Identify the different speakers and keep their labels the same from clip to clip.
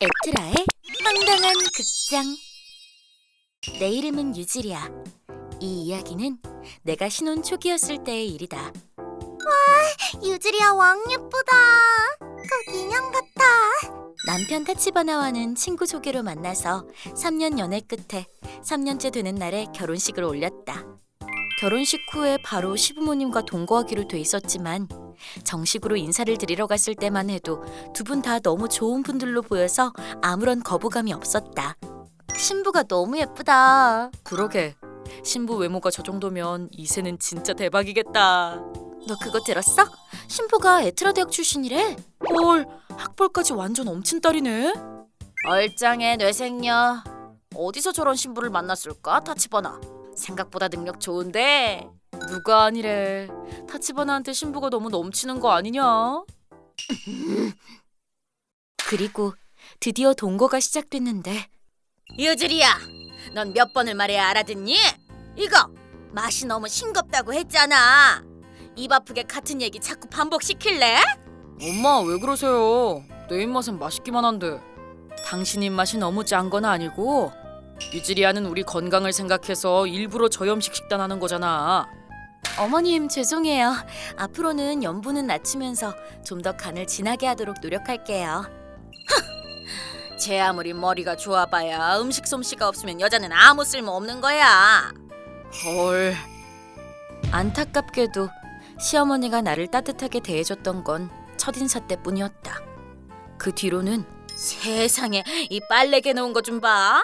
Speaker 1: 에트라의 황당한 극장 내 이름은 유지리야 이 이야기는 내가 신혼 초기였을 때의 일이다
Speaker 2: 유지리야 왕 예쁘다. 그 인형 같아.
Speaker 1: 남편 타치바나와는 친구 소개로 만나서 3년 연애 끝에 3년째 되는 날에 결혼식을 올렸다 결혼식 후에 바로 시부모님과 동거하기로 돼 있었지만 정식으로 인사를 드리러 갔을 때만 해도 두 분 다 너무 좋은 분들로 보여서 아무런 거부감이 없었다. 신부가 너무 예쁘다. 그러게. 신부 외모가 저 정도면 이세는 진짜 대박이겠다. 너 그거 들었어? 신부가 에트라 대학 출신이래. 헐, 학벌까지 완전 엄친 딸이네. 얼짱의 뇌생녀. 어디서 저런 신부를 만났을까, 타치바나? 생각보다 능력 좋은데 누가 아니래 타치바나한테 신부가 너무 넘치는 거 아니냐? 그리고 드디어 동거가 시작됐는데
Speaker 2: 유지리야, 넌 몇 번을 말해야 알아듣니? 이거 맛이 너무 싱겁다고 했잖아. 입 아프게 같은 얘기 자꾸 반복시킬래?
Speaker 1: 엄마 왜 그러세요? 내 입맛은 맛있기만 한데 당신 입맛이 너무 짠 건 아니고 유지리아는 우리 건강을 생각해서 일부러 저염식 식단하는 거잖아. 어머님 죄송해요. 앞으로는 염분은 낮추면서 좀 더 간을 진하게 하도록 노력할게요.
Speaker 2: 제 아무리 머리가 좋아봐야 음식 솜씨가 없으면 여자는 아무 쓸모 없는 거야.
Speaker 1: 헐. 안타깝게도 시어머니가 나를 따뜻하게 대해줬던 건 첫인사 때뿐이었다. 그 뒤로는
Speaker 2: 세상에 이 빨래 개 놓은 거 좀 봐.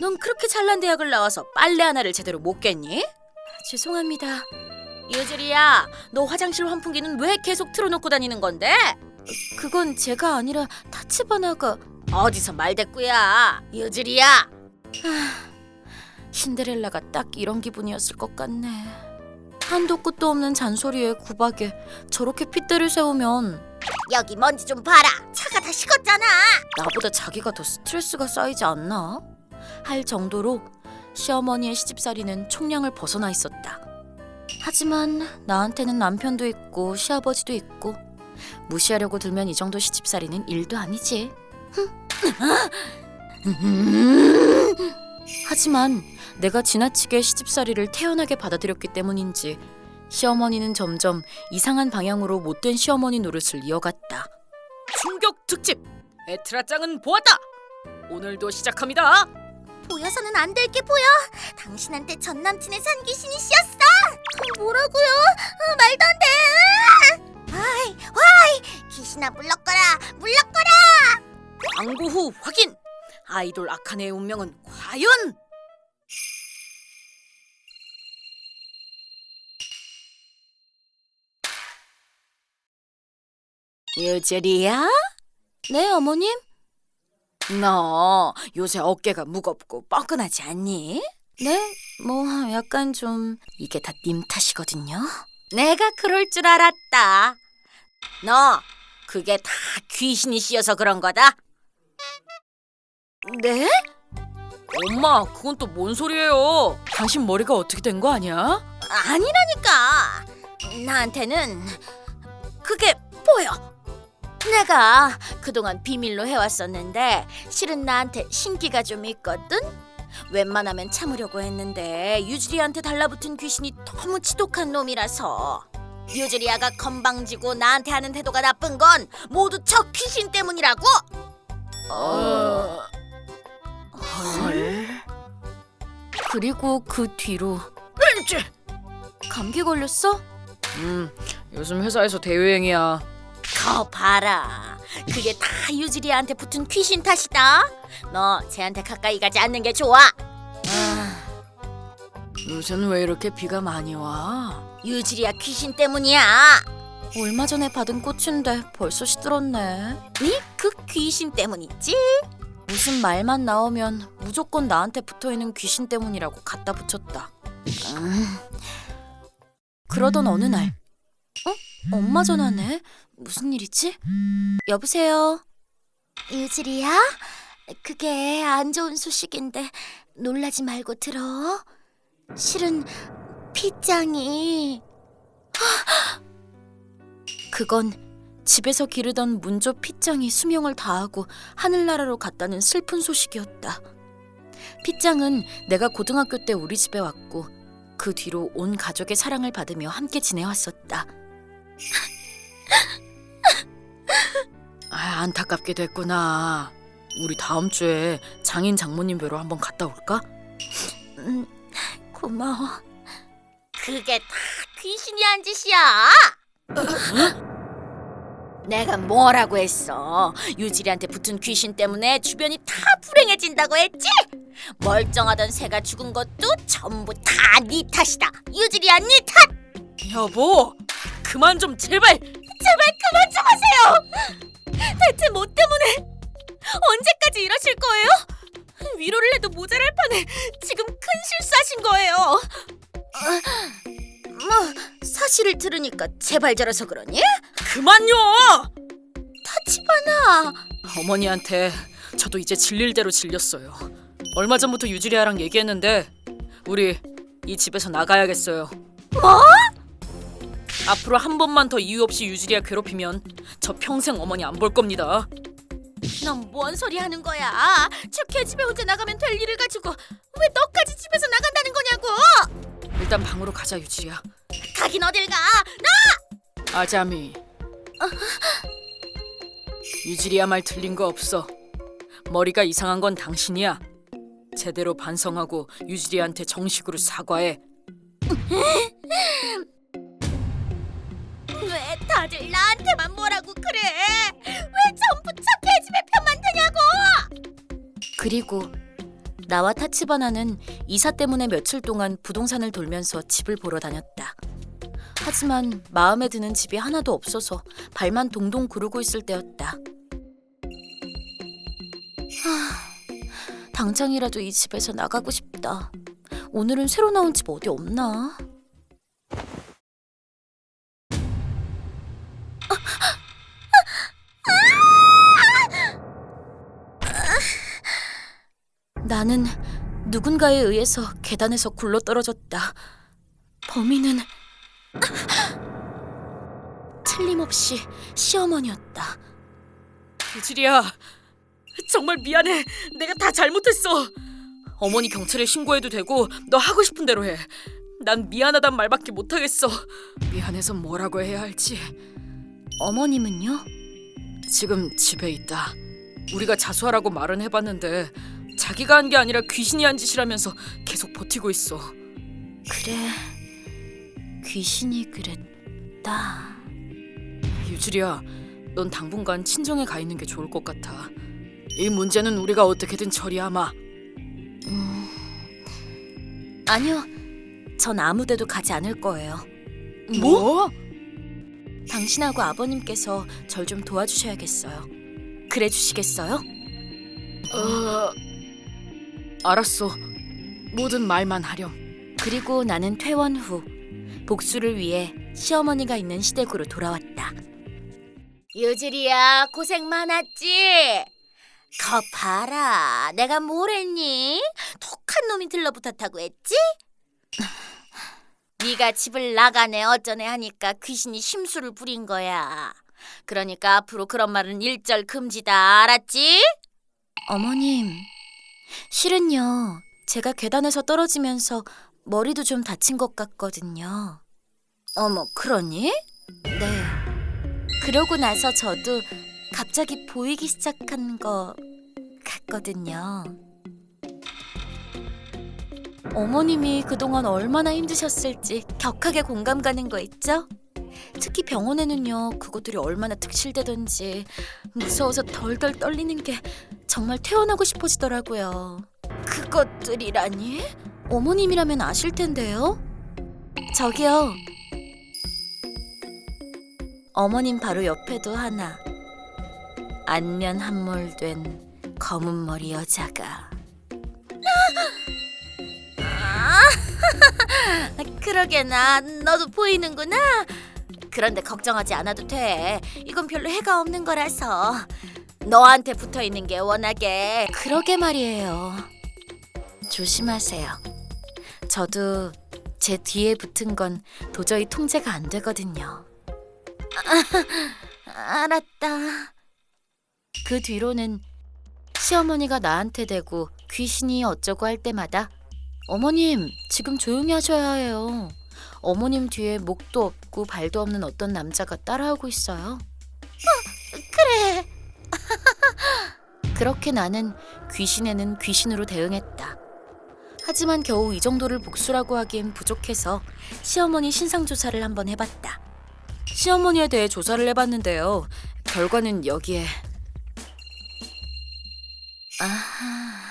Speaker 2: 넌 그렇게 잘난 대학을 나와서 빨래 하나를 제대로 못 겠니?
Speaker 1: 죄송합니다.
Speaker 2: 유지리야, 너 화장실 환풍기는 왜 계속 틀어놓고 다니는 건데?
Speaker 1: 그건 제가 아니라 타치바나가
Speaker 2: 어디서 말대꾸야, 유지리야.
Speaker 1: 신데렐라가 딱 이런 기분이었을 것 같네. 한도 끝도 없는 잔소리에 구박에 저렇게 핏대를 세우면
Speaker 2: 여기 먼지 좀 봐라. 차가 다 식었잖아.
Speaker 1: 나보다 자기가 더 스트레스가 쌓이지 않나? 할 정도로 시어머니의 시집살이는 총량을 벗어나 있었다. 하지만 나한테는 남편도 있고 시아버지도 있고 무시하려고 들면 이 정도 시집살이는 일도 아니지. 하지만 내가 지나치게 시집살이를 태연하게 받아들였기 때문인지 시어머니는 점점 이상한 방향으로 못된 시어머니 노릇을 이어갔다.
Speaker 2: 충격 특집. 에트라짱은 보았다. 오늘도 시작합니다.
Speaker 3: 보여서는 안 될 게 보여. 당신한테 전 남친의 산 귀신이 씌었어. 뭐라고요? 어, 말도 안 돼. 와이, 와이, 귀신아 물러거라, 물러거라.
Speaker 2: 광고 후 확인. 아이돌 아카네의 운명은 과연? 유재리야?
Speaker 1: 네, 어머님?
Speaker 2: 너 요새 어깨가 무겁고 뻐근하지 않니?
Speaker 1: 네, 뭐 약간 좀 이게 다 님 탓이거든요.
Speaker 2: 내가 그럴 줄 알았다. 너 그게 다 귀신이 씌어서 그런 거다.
Speaker 1: 네? 엄마, 그건 또 뭔 소리예요? 당신 머리가 어떻게 된 거 아니야?
Speaker 2: 아니라니까. 나한테는 그게 보여. 내가 그동안 비밀로 해왔었는데 실은 나한테 신기가 좀 있거든. 웬만하면 참으려고 했는데 유주리한테 달라붙은 귀신이 너무 지독한 놈이라서 유주리아가 건방지고 나한테 하는 태도가 나쁜 건 모두 저 귀신 때문이라고.
Speaker 1: 어... 헐. 그리고 그 뒤로
Speaker 2: 일제.
Speaker 1: 감기 걸렸어? 음, 요즘 회사에서 대유행이야.
Speaker 2: 거 봐라. 그게 다 유지리한테 붙은 귀신 탓이다. 너 쟤한테 가까이 가지 않는 게 좋아.
Speaker 1: 아, 요새는 왜 이렇게 비가 많이 와?
Speaker 2: 유지리야 귀신 때문이야.
Speaker 1: 얼마 전에 받은 꽃인데 벌써 시들었네.
Speaker 2: 니그 귀신 때문이지.
Speaker 1: 무슨 말만 나오면 무조건 나한테 붙어 있는 귀신 때문이라고 갖다 붙였다. 음. 그러던 어느 날, 어? 엄마 전화네. 무슨 일이지? 여보세요.
Speaker 3: 유지리야, 그게 안 좋은 소식인데 놀라지 말고 들어. 실은 피짱이
Speaker 1: 그건 집에서 기르던 문조 핏장이 수명을 다하고 하늘나라로 갔다는 슬픈 소식이었다. 핏장은 내가 고등학교 때 우리 집에 왔고 그 뒤로 온 가족의 사랑을 받으며 함께 지내왔었다. 아, 안타깝게 됐구나. 우리 다음 주에 장인 장모님 뵈러 한번 갔다 올까? 음, 고마워.
Speaker 2: 그게 다 귀신이 한 짓이야. 내가 뭐라고 했어? 유지리한테 붙은 귀신 때문에 주변이 다 불행해진다고 했지? 멀쩡하던 새가 죽은 것도 전부 다 네 탓이다. 유지리야 네 탓.
Speaker 1: 여보, 그만 좀 제발.
Speaker 2: 제발 그만 좀 하세요. 대체 뭐 때문에? 언제까지 이러실 거예요? 위로를 해도 모자랄 판에 지금 큰 실수하신 거예요. 뭐 사실을 들으니까 제발 저러서 그러니?
Speaker 1: 그만요.
Speaker 2: 타치바나
Speaker 1: 어머니한테 저도 이제 질릴 대로 질렸어요. 얼마 전부터 유지리아랑 얘기했는데 우리 이 집에서 나가야겠어요.
Speaker 2: 뭐?
Speaker 1: 앞으로 한 번만 더 이유 없이 유지리아 괴롭히면 저 평생 어머니 안 볼 겁니다.
Speaker 2: 넌 뭔 소리 하는 거야? 축해 집에 혼자 나가면 될 일을 가지고 왜 너까지 집에서 나간다는 거냐고?
Speaker 1: 일단 방으로 가자 유지리아.
Speaker 2: 가긴 어딜 가?
Speaker 1: 아자미. 유지리아 말 들린 거 없어. 머리가 이상한 건 당신이야. 제대로 반성하고 유지리한테 정식으로 사과해.
Speaker 2: 왜 다들 나한테만 뭐라고 그래? 왜 전부 축해 집에 편만 드냐고?
Speaker 1: 그리고 나와 타치바나는 이사 때문에 며칠 동안 부동산을 돌면서 집을 보러 다녔다. 하지만 마음에 드는 집이 하나도 없어서 발만 동동 구르고 있을 때였다. 하, 당장이라도 이 집에서 나가고 싶다. 오늘은 새로 나온 집 어디 없나? 나는 누군가에 의해서 계단에서 굴러 떨어졌다. 범인은 틀림없이 시어머니였다. 유지리야, 정말 미안해. 내가 다 잘못했어. 어머니 경찰에 신고해도 되고 너 하고 싶은 대로 해. 난 미안하단 말밖에 못하겠어. 미안해서 뭐라고 해야 할지. 어머님은요? 지금 집에 있다. 우리가 자수하라고 말은 해봤는데 자기가 한 게 아니라 귀신이 한 짓이라면서 계속 버티고 있어. 그래, 귀신이 그랬다. 유주리야, 넌 당분간 친정에 가 있는 게 좋을 것 같아. 이 문제는 우리가 어떻게든 처리하마. 음, 아니요, 전 아무 데도 가지 않을 거예요. 뭐? 당신하고 아버님께서 절 좀 도와주셔야겠어요. 그래 주시겠어요? 어... 알았어. 모든 말만 하렴. 그리고 나는 퇴원 후 복수를 위해 시어머니가 있는 시댁으로 돌아왔다.
Speaker 2: 유지리야 고생 많았지? 거 봐라 내가 뭘 했니? 독한 놈이 들러붙었다고 했지? 네가 집을 나가네 어쩌네 하니까 귀신이 심술을 부린 거야 그러니까 앞으로 그런 말은 일절 금지다 알았지?
Speaker 1: 어머님, 실은요. 제가 계단에서 떨어지면서 머리도 좀 다친 것 같거든요.
Speaker 2: 어머 그러니?
Speaker 1: 네. 그러고 나서 저도 갑자기 보이기 시작한 거 같거든요. 어머님이 그동안 얼마나 힘드셨을지 격하게 공감 가는 거 있죠? 특히 병원에는요, 그것들이 얼마나 특실되던지 무서워서 덜덜 떨리는 게 정말 퇴원하고 싶어지더라고요.
Speaker 2: 그것들이라니?
Speaker 1: 어머님이라면 아실 텐데요. 저기요. 어머님 바로 옆에도 하나. 안면 함몰된 검은 머리 여자가.
Speaker 2: 아, 그러게나 너도 보이는구나. 그런데 걱정하지 않아도 돼. 이건 별로 해가 없는 거라서. 너한테 붙어 있는 게 워낙에
Speaker 1: 그러게 말이에요. 조심하세요. 저도 제 뒤에 붙은 건 도저히 통제가 안 되거든요. 알았다. 그 뒤로는 시어머니가 나한테 대고 귀신이 어쩌고 할 때마다 어머님 지금 조용히 하셔야 해요. 어머님 뒤에 목도 없고 발도 없는 어떤 남자가 따라오고 있어요. 그렇게 나는 귀신에는 귀신으로 대응했다. 하지만 겨우 이 정도를 복수라고 하기엔 부족해서 시어머니 신상 조사를 한번 해봤다. 시어머니에 대해 조사를 해봤는데요. 결과는 여기에. 아하.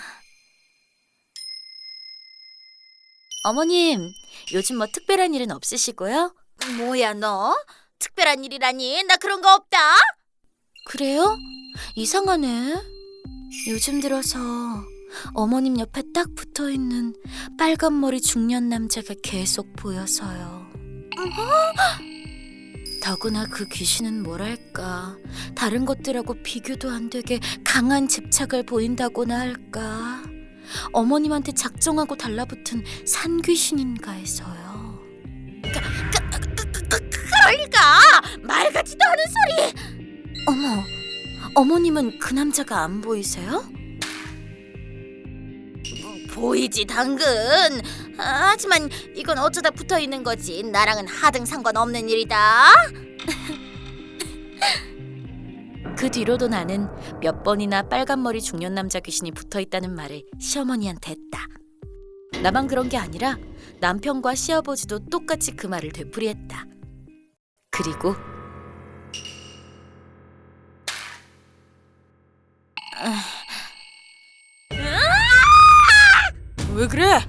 Speaker 1: 어머님, 요즘 뭐 특별한 일은 없으시고요?
Speaker 2: 뭐야 너? 특별한 일이라니? 나 그런 거 없다.
Speaker 1: 그래요? 이상하네. 요즘 들어서 어머님 옆에 딱 붙어 있는 빨간 머리 중년 남자가 계속 보여서요. 더구나 그 귀신은 뭐랄까 다른 것들하고 비교도 안 되게 강한 집착을 보인다고나 할까 어머님한테 작정하고 달라붙은 산 귀신인가 해서요.
Speaker 2: 그럴 리가. 말 같지도 않은 소리.
Speaker 1: 어머, 어머님은 그 남자가 안 보이세요?
Speaker 2: 보이지 당근. 아, 하지만 이건 어쩌다 붙어 있는 거지. 나랑은 하등 상관없는 일이다.
Speaker 1: 그 뒤로도 나는 몇 번이나 빨간 머리 중년 남자 귀신이 붙어 있다는 말을 시어머니한테 했다. 나만 그런 게 아니라 남편과 시아버지도 똑같이 그 말을 되풀이했다. 그리고 왜 그래?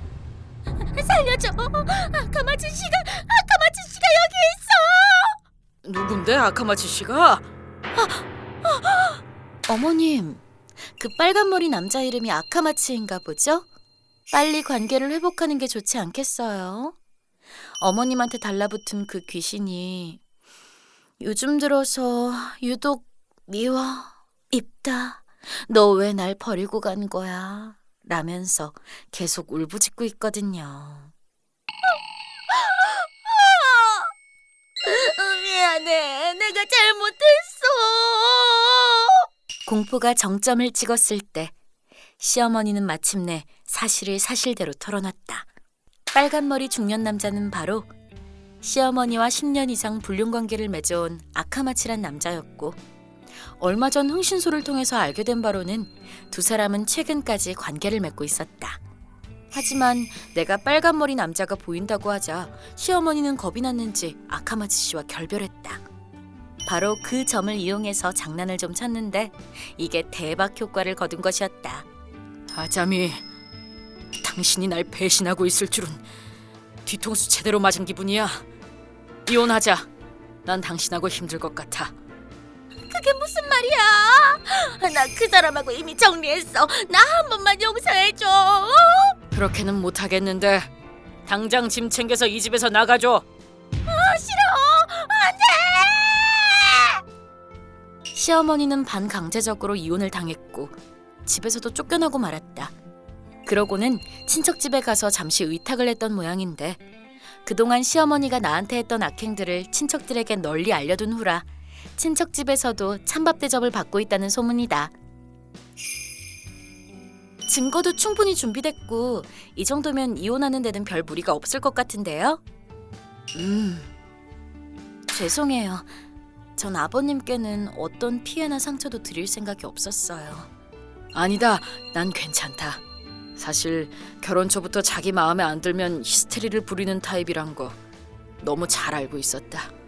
Speaker 2: 살려줘. 아까마치 씨가 아까마치 씨가 여기 있어.
Speaker 1: 누군데 아카마치 씨가? 어머님, 그 빨간 머리 남자 이름이 아카마치인가 보죠? 빨리 관계를 회복하는 게 좋지 않겠어요? 어머님한테 달라붙은 그 귀신이 요즘 들어서 유독 미워, 입다. 너 왜 날 버리고 간 거야? 라면서 계속 울부짖고 있거든요.
Speaker 2: 미안해. 내가 잘못했어.
Speaker 1: 공포가 정점을 찍었을 때 시어머니는 마침내 사실을 사실대로 털어놨다. 빨간 머리 중년 남자는 바로 시어머니와 10년 이상 불륜 관계를 맺어온 아카마치란 남자였고 얼마 전 흥신소를 통해서 알게 된 바로는 두 사람은 최근까지 관계를 맺고 있었다. 하지만 내가 빨간 머리 남자가 보인다고 하자 시어머니는 겁이 났는지 아카마치 씨와 결별했다. 바로 그 점을 이용해서 장난을 좀 쳤는데 이게 대박 효과를 거둔 것이었다. 아자미, 당신이 날 배신하고 있을 줄은 뒤통수 제대로 맞은 기분이야. 이혼하자. 난 당신하고 힘들 것 같아.
Speaker 2: 그게 무슨 말이야? 나 그 사람하고 이미 정리했어. 나 한 번만 용서해줘.
Speaker 1: 그렇게는 못 하겠는데 당장 짐 챙겨서 이 집에서 나가줘.
Speaker 2: 싫어. 안 돼.
Speaker 1: 시어머니는 반강제적으로 이혼을 당했고 집에서도 쫓겨나고 말았다. 그러고는 친척 집에 가서 잠시 의탁을 했던 모양인데 그동안 시어머니가 나한테 했던 악행들을 친척들에게 널리 알려둔 후라 친척 집에서도 찬밥 대접을 받고 있다는 소문이다. 증거도 충분히 준비됐고 이 정도면 이혼하는 데는 별 무리가 없을 것 같은데요. 음. 죄송해요. 전 아버님께는 어떤 피해나 상처도 드릴 생각이 없었어요. 아니다. 난 괜찮다. 사실 결혼 초부터 자기 마음에 안 들면 히스테리를 부리는 타입이란 거 너무 잘 알고 있었다.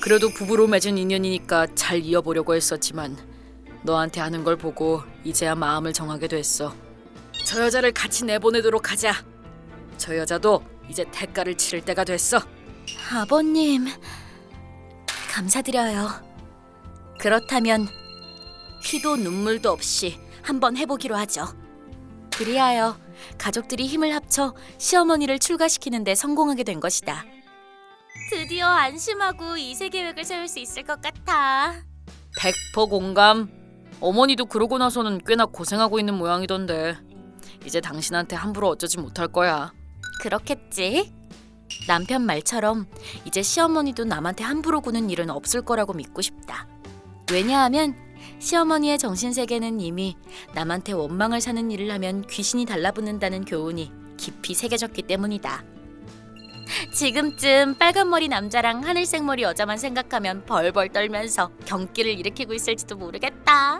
Speaker 1: 그래도 부부로 맺은 인연이니까 잘 이어보려고 했었지만 너한테 하는 걸 보고 이제야 마음을 정하게 됐어. 저 여자를 같이 내보내도록 하자. 저 여자도 이제 대가를 치를 때가 됐어. 아버님, 감사드려요. 그렇다면 피도 눈물도 없이 한번 해보기로 하죠. 그리하여 가족들이 힘을 합쳐 시어머니를 출가시키는데 성공하게 된 것이다.
Speaker 2: 드디어 안심하고 이세 계획을 세울 수 있을 것 같아.
Speaker 1: 백퍼 공감. 어머니도 그러고 나서는 꽤나 고생하고 있는 모양이던데. 이제 당신한테 함부로 어쩌지 못할 거야. 그렇겠지. 남편 말처럼 이제 시어머니도 남한테 함부로 구는 일은 없을 거라고 믿고 싶다. 왜냐하면 시어머니의 정신 세계는 이미 남한테 원망을 사는 일을 하면 귀신이 달라붙는다는 교훈이 깊이 새겨졌기 때문이다. 지금쯤 빨간머리 남자랑 하늘색머리 여자만 생각하면 벌벌 떨면서 경기를 일으키고 있을지도 모르겠다.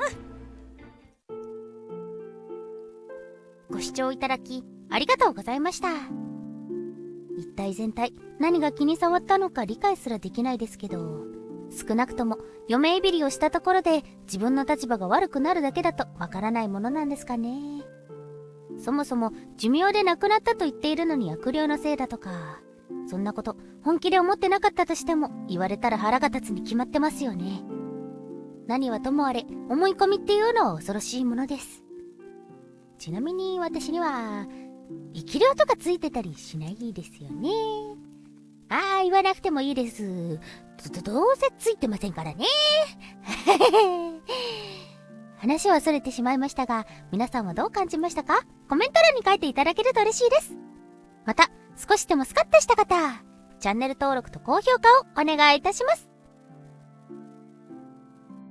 Speaker 3: ご視聴いただきありがとうございました一体全体何が気に障ったのか理解すらできないですけど少なくとも嫁いびりをしたところで自分の立場が悪くなるだけだとわからないものなんですかねそもそも寿命で亡くなったと言っているのに悪霊のせいだとか そんなこと本気で思ってなかったとしても言われたら腹が立つに決まってますよね。何はともあれ思い込みっていうのは恐ろしいものです。ちなみに私には生き量とかついてたりしないですよね。ああ言わなくてもいいです。どどどうせついてませんからね。話はそれてしまいましたが皆さんはどう感じましたか？コメント欄に書いていただけると嬉しいです。また少しでもスカッとした方チャンネル登録と高評価をお願いいたします。